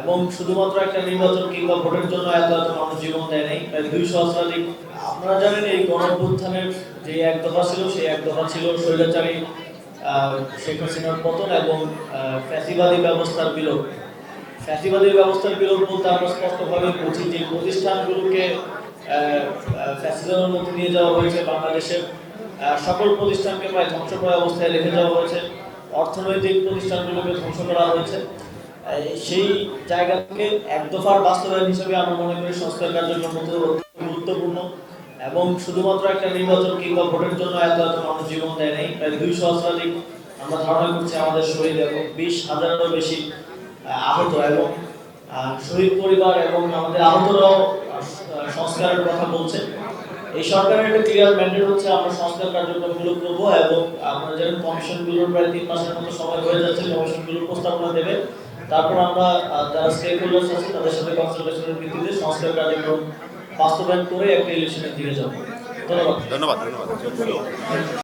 এবং শুধুমাত্র একটা নির্বাচন কিংবা ভোটের জন্য এত এত মানুষ জীবন দেয় নাই, প্রায় দুই সহস্রাধিক আপনারা জানেন এই গণঅভ্যুত্থানের যে এক দফা ছিল, সেই এক দফা ছিল স্বৈরাচারী শেখ হাসিনার পতন এবং ফ্যাসিবাদী ব্যবস্থার বিলোপ। ফ্যাসিবাদী ব্যবস্থার বিলোপ বলতে আমরা স্পষ্টভাবে বুঝি যে প্রতিষ্ঠানগুলোকে ফ্যাসিজমের মধ্যে নিয়ে যাওয়া হয়েছে বাংলাদেশের সকল প্রতিষ্ঠানকে প্রায় ধ্বংসপ্রায় অবস্থায় রেখে যাওয়া হয়েছে। অর্থনৈতিক প্রতিষ্ঠানগুলোকে ধ্বংস করা হয়েছে। সেই জায়গা থেকে এক দফার বাস্তবায়ন হিসেবে আমরা মনে করি সংস্কার কার্যক্রম গুরুত্বপূর্ণ এবং শুধুমাত্র একটা নির্বাচন কিংবা ভোটের জন্য এত এত মানুষ জীবন দেয় নাই। প্রায় দুই সহস্রাধিক আমরা ধারণা করছি আমাদের শহীদ এবং বিশ হাজারেরও বেশি আহত এবং শহীদ পরিবার এবং আমাদের আহতরাও আহ, সংস্কারের কথা বলছে। এই সরকারের একটা ক্লিয়ার ম্যান্ডেট হচ্ছে আমরা সংস্কার কার্যক্রমগুলো করব এবং আপনারা জানেন কমিশনগুলোর প্রায় তিন মাসের মতো সময় হয়ে যাচ্ছে কমিশনগুলোর প্রস্তাবনা দেবে। তারপর আমরা যারা স্টেক হোল্ডার্স আছে, তাদের সাথে কনসালটেশনের ভিত্তিতে সংস্কার কার্যক্রম বাস্তবায়ন করে একটা ইলেকশনের দিকে যাব। ধন্যবাদ। ধন্যবাদ ধন্যবাদ।